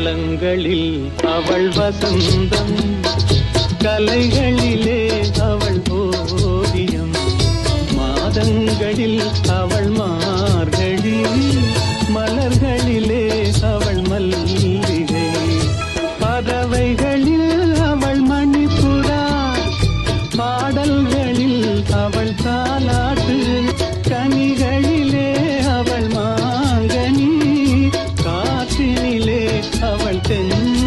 தலங்களில் அவள் வசந்தம் கலைகளிலே அவள் ஓவியம் மாதங்களில் அவள் மா tem